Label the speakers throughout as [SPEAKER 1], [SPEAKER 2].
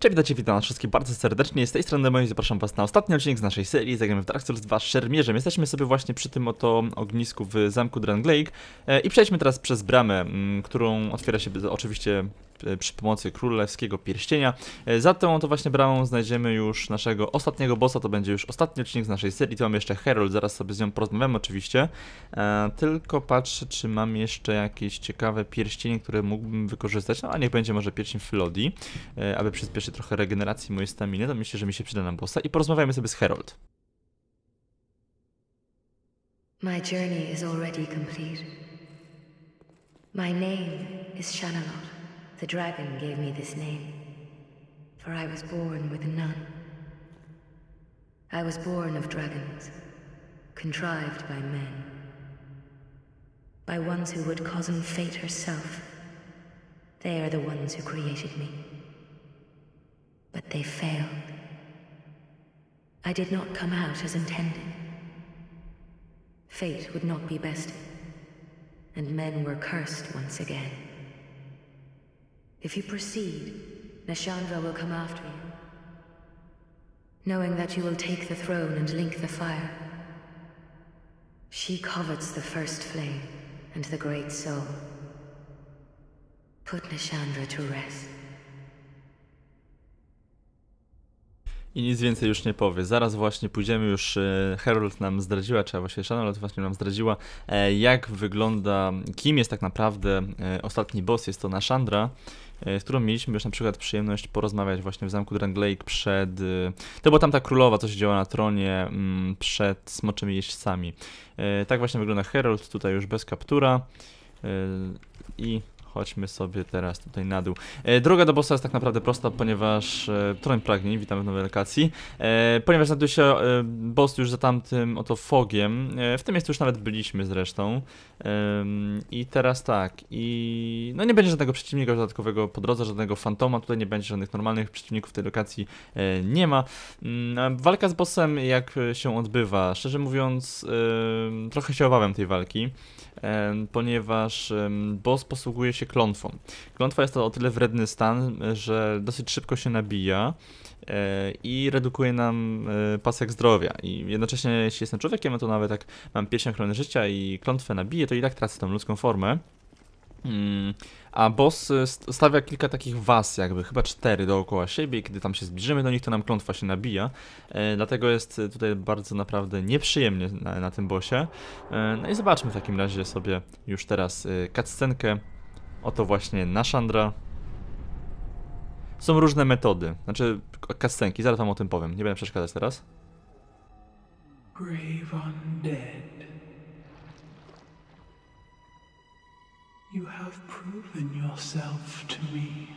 [SPEAKER 1] Cześć, witajcie, witam was wszystkich bardzo serdecznie. Z tej strony Demon i zapraszam was na ostatni odcinek z naszej serii. Zagramy w Dark Souls 2 z Szermierzem. Jesteśmy sobie właśnie przy tym oto ognisku w zamku Drangleic e, i przejdźmy teraz przez bramę, m, którą otwiera się oczywiście przy pomocy królewskiego pierścienia. E, Za tą to właśnie bramą znajdziemy już naszego ostatniego bossa, to będzie już ostatni odcinek z naszej serii. Tu mam jeszcze Herald, zaraz sobie z nią porozmawiamy oczywiście. E, tylko patrzę, czy mam jeszcze jakieś ciekawe pierścienie, które mógłbym wykorzystać. No a niech będzie może pierścień Flodi, e, aby przyspieszyć trochę regeneracji mojej staminy. To myślę, że mi się przyda na bossa. I porozmawiamy sobie z Herald.
[SPEAKER 2] My journey is already complete. My name is Shanalot. The dragon gave me this name, for I was born with none. I was born of dragons, contrived by men, by ones who would cozen fate herself. They are the ones who created me. But they failed. I did not come out as intended. Fate would not be bested, and men were cursed once again. If you proceed, Nashandra will come after you, knowing that you will take the throne and link the fire. She covets the first flame and the great soul. Put Nashandra to rest.
[SPEAKER 1] I nic więcej już nie powie. Zaraz właśnie pójdziemy już, e, Herald nam zdradziła, czy właściwie Chanel właśnie nam zdradziła, e, jak wygląda, kim jest tak naprawdę e, ostatni boss, jest to Nashandra, z którą mieliśmy już na przykład przyjemność porozmawiać właśnie w zamku Drangleic przed, e, to była tam ta królowa, co siedziała na tronie mm, przed smoczymi jeźdźcami. E, Tak właśnie wygląda Herald, tutaj już bez kaptura e, i Chodźmy sobie teraz tutaj na dół. E, droga do bossa jest tak naprawdę prosta, ponieważ e, Troń Pragnień, witamy w nowej lokacji, e, ponieważ znajduje się e, boss już za tamtym oto fogiem, e, w tym miejscu już nawet byliśmy zresztą Em, i teraz tak, i no nie będzie żadnego przeciwnika dodatkowego po drodze, żadnego fantoma, tutaj nie będzie żadnych normalnych przeciwników w tej lokacji e, nie ma. A Walka z bossem jak e, się odbywa? Szczerze mówiąc, em, trochę się obawiam tej walki ponieważ boss posługuje się klątwą. Klątwa jest to o tyle wredny stan, że dosyć szybko się nabija e, i redukuje nam e, pasek zdrowia. I jednocześnie, jeśli jestem człowiekiem, no to nawet jak mam pieśń ochrony życia i klątwę nabiję, to i tak tracę tą ludzką formę. Mm, A boss y, st- stawia kilka takich was, jakby chyba cztery dookoła siebie, kiedy tam się zbliżymy do nich, to nam klątwa się nabija. E, dlatego jest y, tutaj bardzo naprawdę nieprzyjemnie na, na tym bossie. E, no i zobaczmy w takim razie sobie już teraz y, cutscenkę. Oto właśnie Nashandra. Są różne metody, znaczy cutscenki, zaraz wam o tym powiem, nie będę przeszkadzać teraz.
[SPEAKER 3] Grave undead. You have proven yourself to me.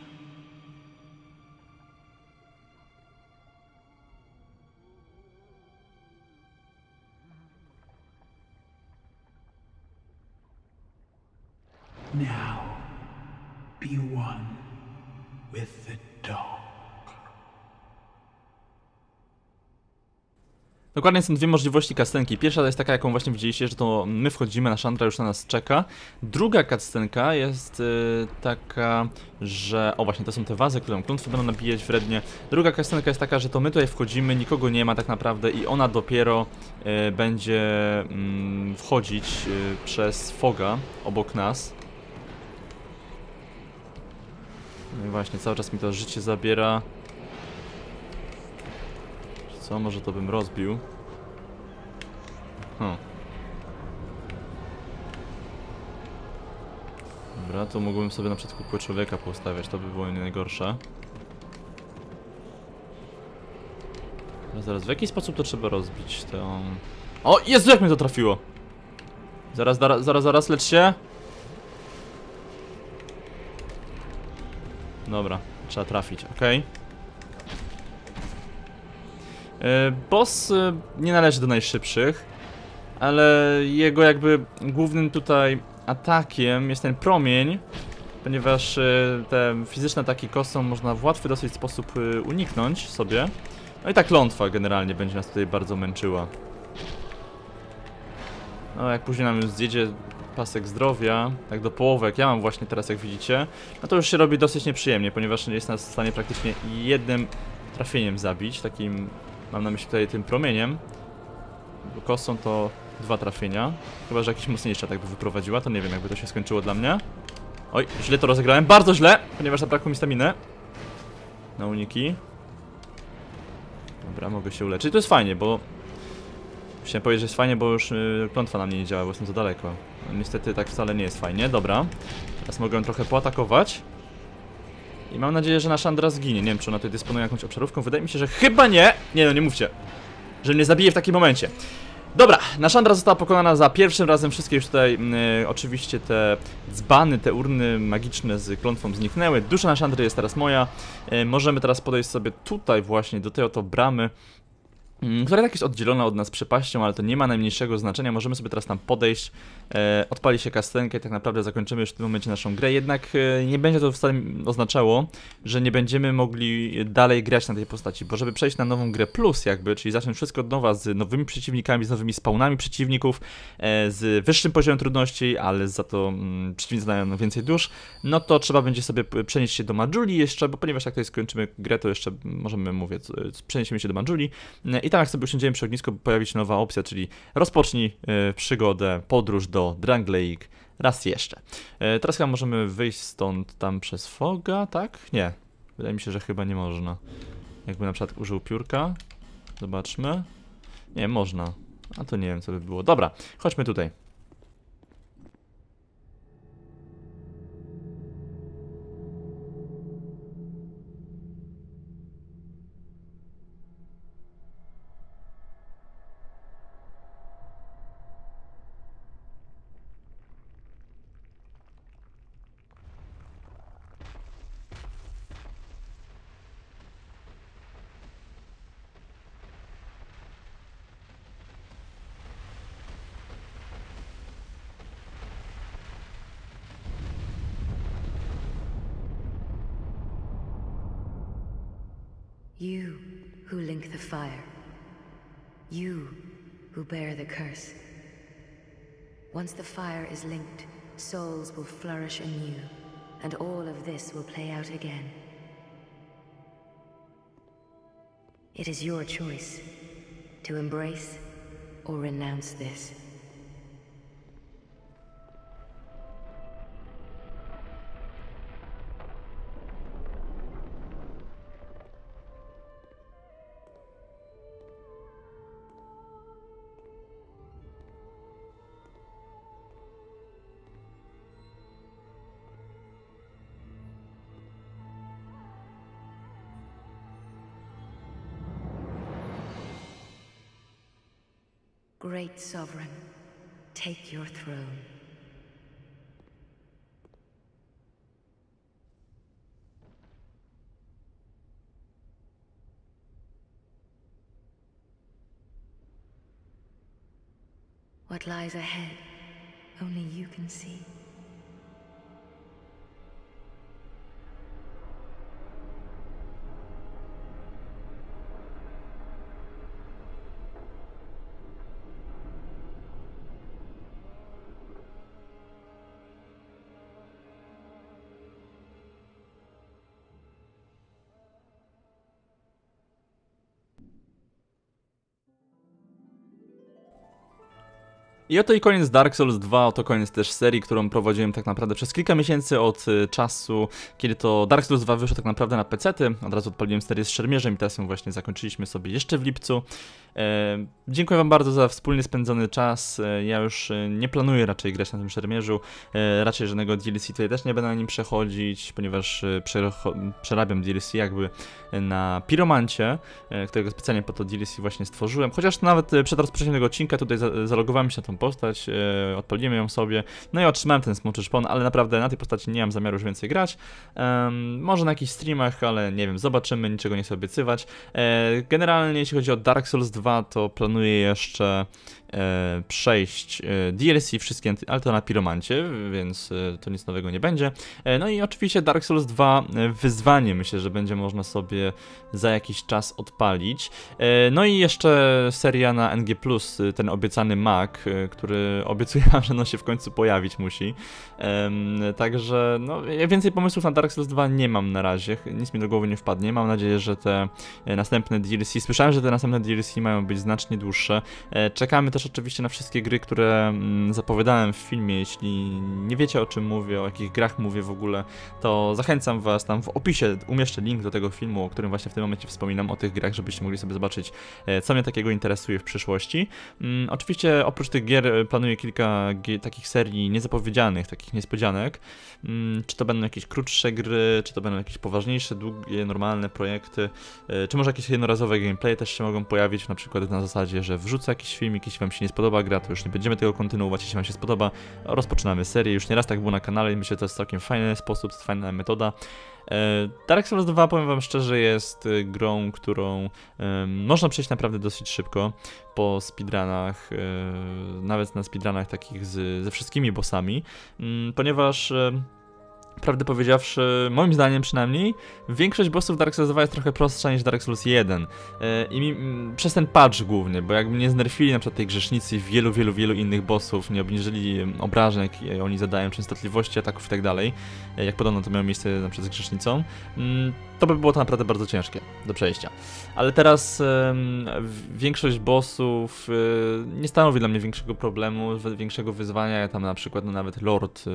[SPEAKER 3] Now, be one with the dark.
[SPEAKER 1] Dokładnie są dwie możliwości cutscenki. Pierwsza to jest taka, jaką właśnie widzieliście, że to my wchodzimy, na Chandra już na nas czeka. Druga cutscenka jest y, taka, że... O właśnie, to są te wazy, które klątwy będą nabijać wrednie. Druga cutscenka jest taka, że to my tutaj wchodzimy, nikogo nie ma tak naprawdę i ona dopiero y, będzie mm, wchodzić y, przez foga obok nas. No i właśnie, cały czas mi to życie zabiera. Co, może to bym rozbił? Hmm. Dobra, to mógłbym sobie na przykład kukłę człowieka postawiać, to by było nie najgorsze. Zaraz, zaraz, w jaki sposób to trzeba rozbić? To... O, Jezu, jak mnie to trafiło! Zaraz, zaraz, zaraz, zaraz, lecz się! Dobra, trzeba trafić, okej. E, Boss e, nie należy do najszybszych, ale jego jakby głównym tutaj atakiem jest ten promień, ponieważ e, te fizyczne ataki kosą można w łatwy dosyć sposób e, uniknąć sobie. No i ta klątwa generalnie będzie nas tutaj bardzo męczyła. No jak później nam już zjedzie, pasek zdrowia, tak do połowy, jak ja mam właśnie teraz, jak widzicie, no to już się robi dosyć nieprzyjemnie, ponieważ jest nas w stanie praktycznie jednym trafieniem zabić, takim, mam na myśli tutaj tym promieniem, kostą to dwa trafienia, chyba, że jakiś mocniejszy tak by wyprowadziła, to nie wiem, jakby to się skończyło dla mnie. Oj, źle to rozegrałem, bardzo źle, ponieważ zabrakło mi staminy. Na uniki. Dobra, mogę się uleczyć, to jest fajnie, bo Chciałem powiedzieć, że jest fajnie, bo już y, klątwa na mnie nie działa, bo jestem za daleko. Niestety tak wcale nie jest fajnie, dobra. Teraz mogę trochę poatakować. I mam nadzieję, że nasza Andra zginie. Nie wiem, czy ona tutaj dysponuje jakąś obszarówką. Wydaje mi się, że chyba nie. Nie no, nie mówcie. Że mnie zabije w takim momencie. Dobra, nasza Andra została pokonana za pierwszym razem. Wszystkie już tutaj y, oczywiście te dzbany, te urny magiczne z klątwą zniknęły. Dusza nasza Andry jest teraz moja. Y, możemy teraz podejść sobie tutaj właśnie, do tej oto bramy. Mm, która tak jest oddzielona od nas przepaścią, ale to nie ma najmniejszego znaczenia. Możemy sobie teraz tam podejść, e, odpali się kastenkę i tak naprawdę zakończymy już w tym momencie naszą grę. Jednak e, nie będzie to wcale oznaczało, że nie będziemy mogli dalej grać na tej postaci, bo żeby przejść na nową grę plus jakby, czyli zacząć wszystko od nowa z nowymi przeciwnikami, z nowymi spawnami przeciwników, e, z wyższym poziomem trudności, ale za to mm, przeciwnicy dają więcej dusz, no to trzeba będzie sobie przenieść się do Majuli jeszcze, bo ponieważ jak tutaj skończymy grę, to jeszcze możemy, mówię, przeniesiemy się do Majuli e, i tam jak sobie usiądziemy przy ognisku, pojawi się nowa opcja, czyli rozpocznij y, przygodę, podróż do Drangleic raz jeszcze. Y, teraz chyba możemy wyjść stąd tam przez Foga, tak? Nie. Wydaje mi się, że chyba nie można. Jakby na przykład użył piórka. Zobaczmy. Nie, można. A to nie wiem, co by było. Dobra, chodźmy tutaj.
[SPEAKER 2] You who link the fire. You who bear the curse. Once the fire is linked, souls will flourish anew, and all of this will play out again. It is your choice to embrace or renounce this. Great Sovereign, take your throne. What lies ahead, only you can see.
[SPEAKER 1] I oto i koniec Dark Souls 2, oto koniec też serii, którą prowadziłem tak naprawdę przez kilka miesięcy od y, czasu, kiedy to Dark Souls 2 wyszło tak naprawdę na PC-ty. Od razu odpaliłem serię z Szermierzem i teraz ją właśnie zakończyliśmy sobie jeszcze w lipcu. E, dziękuję wam bardzo za wspólnie spędzony czas. E, ja już e, nie planuję raczej grać na tym Szermierzu. Raczej żadnego DLC tutaj też nie będę na nim przechodzić, ponieważ przerabiam DLC jakby na Piromancie, którego specjalnie po to DLC właśnie stworzyłem. Chociaż nawet przed rozpoczęciem tego odcinka tutaj za zalogowałem się na tą postać, odpaliłem ją sobie, no i otrzymałem ten smoczy szpon, ale naprawdę na tej postaci nie mam zamiaru już więcej grać. może na jakichś streamach, ale nie wiem, zobaczymy, niczego nie chcę obiecywać. generalnie jeśli chodzi o Dark Souls 2, to planuję jeszcze e, przejść e, DLC wszystkie, ale to na Piromancie, więc e, to nic nowego nie będzie. No i oczywiście Dark Souls 2 e, wyzwanie, myślę, że będzie można sobie za jakiś czas odpalić. No i jeszcze seria na NG+, ten obiecany Mac, który obiecuję wam, że no się w końcu pojawić musi. Także no, więcej pomysłów na Dark Souls 2 nie mam na razie, nic mi do głowy nie wpadnie. Mam nadzieję, że te następne DLC, słyszałem, że te następne DLC mają być znacznie dłuższe. Czekamy też oczywiście na wszystkie gry, które mm, zapowiadałem w filmie. Jeśli nie wiecie o czym mówię, o jakich grach mówię w ogóle, to zachęcam was tam w opisie umieszczę link do tego filmu, o którym właśnie w tym momencie wspominam, o tych grach, żebyście mogli sobie zobaczyć, e, co mnie takiego interesuje w przyszłości. Mm, Oczywiście oprócz tych gier e, planuję kilka takich serii niezapowiedzianych, takich niespodzianek. Mm, Czy to będą jakieś krótsze gry, czy to będą jakieś poważniejsze, długie, normalne projekty, e, czy może jakieś jednorazowe gameplay też się mogą pojawić, na przykład na zasadzie, że wrzucę jakiś filmik, jeśli wam się nie spodoba gra, to już nie będziemy tego kontynuować, jeśli wam się spodoba, rozpoczynamy serię, już nieraz tak było na kanale i myślę, że to jest całkiem fajny sposób, fajna metoda. E, Dark Souls 2, powiem wam szczerze, jest e, grą, którą em, można przejść naprawdę dosyć szybko po speedrunach, e, nawet na speedrunach takich z, ze wszystkimi bossami, mm, ponieważ e, prawdę powiedziawszy, moim zdaniem przynajmniej, większość bossów Dark Souls 2 jest trochę prostsza niż Dark Souls 1. E, I mi, m, przez ten patch głównie, bo jakby nie znerfili na przykład tej grzesznicy wielu, wielu, wielu innych bossów, nie obniżyli obrażeń, jakie oni zadają, częstotliwości ataków i tak dalej, e, jak podobno to miało miejsce na przykład z grzesznicą, mm, to by było to naprawdę bardzo ciężkie do przejścia. Ale teraz większość bossów y, nie stanowi dla mnie większego problemu, większego wyzwania. Ja tam na przykład no, nawet Lord y,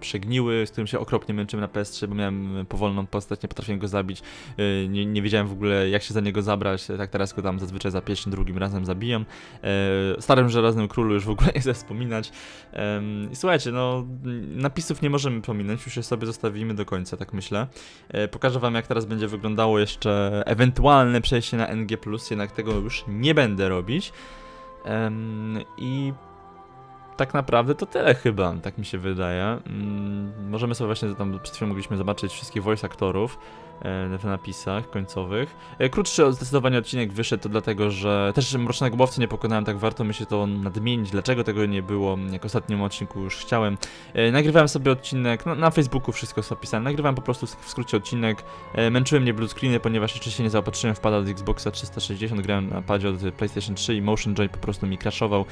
[SPEAKER 1] przegniły, z którym się okropnie męczyłem na PS3, bo miałem powolną postać, nie potrafiłem go zabić. Y, nie, nie wiedziałem w ogóle jak się za niego zabrać. Tak teraz go tam zazwyczaj za pierwszym, drugim razem zabijam. E, starym żelaznym królu już w ogóle nie chcę wspominać. I słuchajcie, no napisów nie możemy pominąć, już je sobie zostawimy do końca, tak myślę. E, Pokażę wam jak teraz będzie wyglądało jeszcze ewentualne przejście na NG+, jednak tego już nie będę robić. I tak naprawdę to tyle chyba, tak mi się wydaje. Mm, Możemy sobie właśnie tam przed chwilą mogliśmy zobaczyć wszystkich voice aktorów w napisach końcowych. E, Krótszy zdecydowanie odcinek wyszedł, to dlatego, że też Mrocznego Łowcy nie pokonałem, tak warto mi się to nadmienić, dlaczego tego nie było, jak w ostatnim odcinku już chciałem. E, Nagrywałem sobie odcinek, no, na Facebooku wszystko sobie opisałem, nagrywałem po prostu w skrócie odcinek, e, męczyłem mnie blue screeny, ponieważ jeszcze się nie zaopatrzyłem w pada od Xboxa 360, grałem na padzie od PlayStation 3 i Motion Joy po prostu mi crashował, e,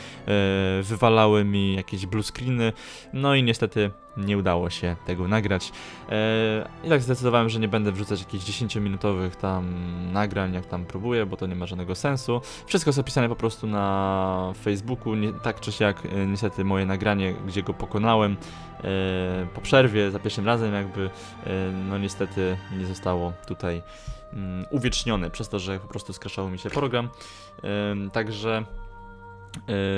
[SPEAKER 1] wywalały mi jakieś blue screeny, no i niestety nie udało się tego nagrać. E, I tak zdecydowałem, że nie będę wrzucać jakichś 10-minutowych tam nagrań, jak tam próbuję, bo to nie ma żadnego sensu. Wszystko jest opisane po prostu na Facebooku, nie, tak czy siak e, niestety moje nagranie, gdzie go pokonałem e, po przerwie, za pierwszym razem jakby, no niestety nie zostało tutaj mm, uwiecznione, przez to, że po prostu skraszało mi się program. Także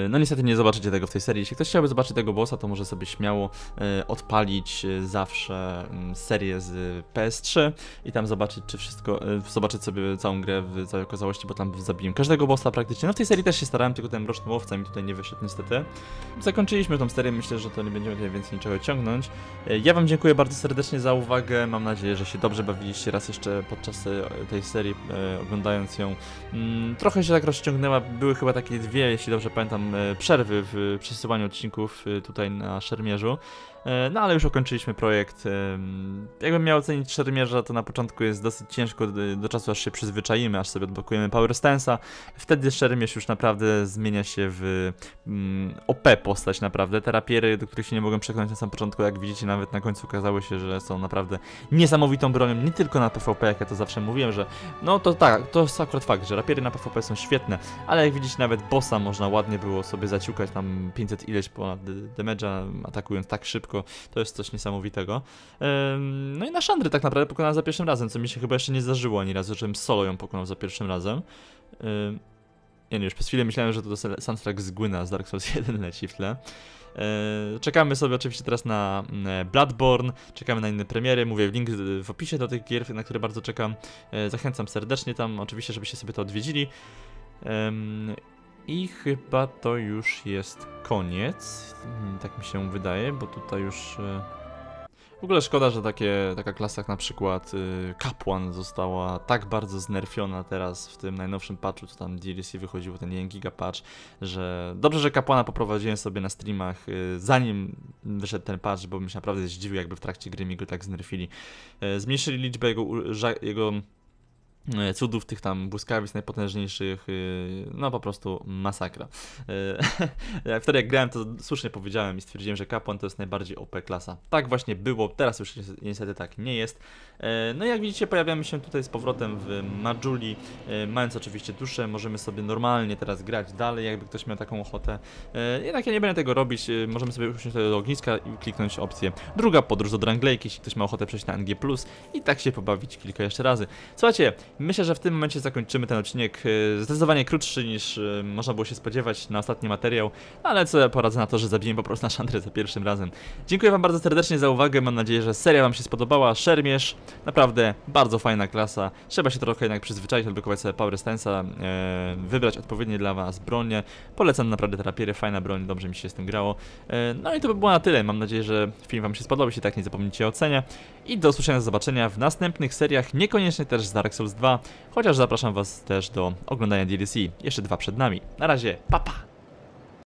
[SPEAKER 1] no niestety nie zobaczycie tego w tej serii. Jeśli ktoś chciałby zobaczyć tego bossa, to może sobie śmiało e, odpalić e, zawsze mm, serię z PS3 i tam zobaczyć, czy wszystko, e, zobaczyć sobie całą grę w całej okazałości, bo tam zabiłem każdego bossa praktycznie. No w tej serii też się starałem, tylko ten mroczny łowca mi tutaj nie wyszedł niestety. Zakończyliśmy tą serię, myślę, że to nie będziemy tutaj więcej niczego ciągnąć. E, Ja wam dziękuję bardzo serdecznie za uwagę, mam nadzieję, że się dobrze bawiliście raz jeszcze podczas e, tej serii, e, oglądając ją. Mm, Trochę się tak rozciągnęła, były chyba takie dwie, jeśli dobrze pamiętam, e, przerwy w przesyłaniu odcinków e, tutaj na szermierzu. E, No ale już ukończyliśmy projekt. Jakbym miał ocenić szermierza, to na początku jest dosyć ciężko do, czasu, aż się przyzwyczaimy, aż sobie odblokujemy Power Stance'a. Wtedy szermierz już naprawdę zmienia się w mm, OP postać naprawdę. Te rapiery, do których się nie mogłem przekonać na samym początku, jak widzicie, nawet na końcu okazało się, że są naprawdę niesamowitą bronią, nie tylko na PvP, jak ja to zawsze mówiłem, że no to tak, to jest akurat fakt, że rapiery na PvP są świetne, ale jak widzicie, nawet bossa można ładnie było sobie zaciukać tam 500 ileś ponad damage'a, atakując tak szybko, to jest coś niesamowitego. No i na Shandry tak naprawdę pokonałem za pierwszym razem, co mi się chyba jeszcze nie zdarzyło ani razu, żebym solo ją pokonał za pierwszym razem. Ym, Nie już przez chwilę myślałem, że to soundtrack z Gwyna z Dark Souls 1 leci w tle. E, Czekamy sobie oczywiście teraz na mm, Bloodborne, czekamy na inne premiery, mówię link w opisie do tych gier, na które bardzo czekam. E, Zachęcam serdecznie tam, oczywiście, żebyście sobie to odwiedzili. I chyba to już jest koniec, Mm, tak mi się wydaje, bo tutaj już... e, W ogóle szkoda, że takie, taka klasa jak na przykład y, Kapłan została tak bardzo znerfiona teraz w tym najnowszym patchu, co tam DLC wychodziło, ten 1 giga patch, że dobrze, że Kapłana poprowadziłem sobie na streamach y, zanim wyszedł ten patch, bo bym się naprawdę zdziwił, jakby w trakcie gry mi go tak znerfili. Y, zmniejszyli liczbę jego, jego e, cudów, tych tam błyskawic najpotężniejszych, y, no po prostu masakra. E, Wtedy jak grałem, to słusznie powiedziałem i stwierdziłem, że kapłan to jest najbardziej OP klasa. Tak właśnie było, teraz już niestety- tak nie jest. E, No i jak widzicie, pojawiamy się tutaj z powrotem w Majuli, e, mając oczywiście duszę, możemy sobie normalnie teraz grać dalej, jakby ktoś miał taką ochotę. E, Jednak ja nie będę tego robić, e, możemy sobie usiąść do ogniska i kliknąć opcję druga podróż do Dranglake, jeśli ktoś ma ochotę przejść na NG+, i tak się pobawić kilka jeszcze razy. Słuchajcie, myślę, że w tym momencie zakończymy ten odcinek, e, zdecydowanie krótszy niż e, można było się spodziewać na ostatni materiał, ale co poradzę na to, że zabiję po prostu na Chandrę za pierwszym razem. Dziękuję wam bardzo serdecznie za uwagę, mam nadzieję, że seria wam się spodobała, Szermierz, naprawdę bardzo fajna klasa, trzeba się trochę jednak przyzwyczaić, odblokować sobie Power Stance'a, e, wybrać odpowiednie dla was bronie, polecam naprawdę te rapiery, fajna broń, dobrze mi się z tym grało. No i to by było na tyle, mam nadzieję, że film wam się spodobał, jeśli tak nie zapomnijcie o ocenie i do usłyszenia, zobaczenia w następnych seriach, niekoniecznie też z Dark Souls 2, chociaż zapraszam was też do oglądania DLC, jeszcze dwa przed nami. Na razie, papa! Pa.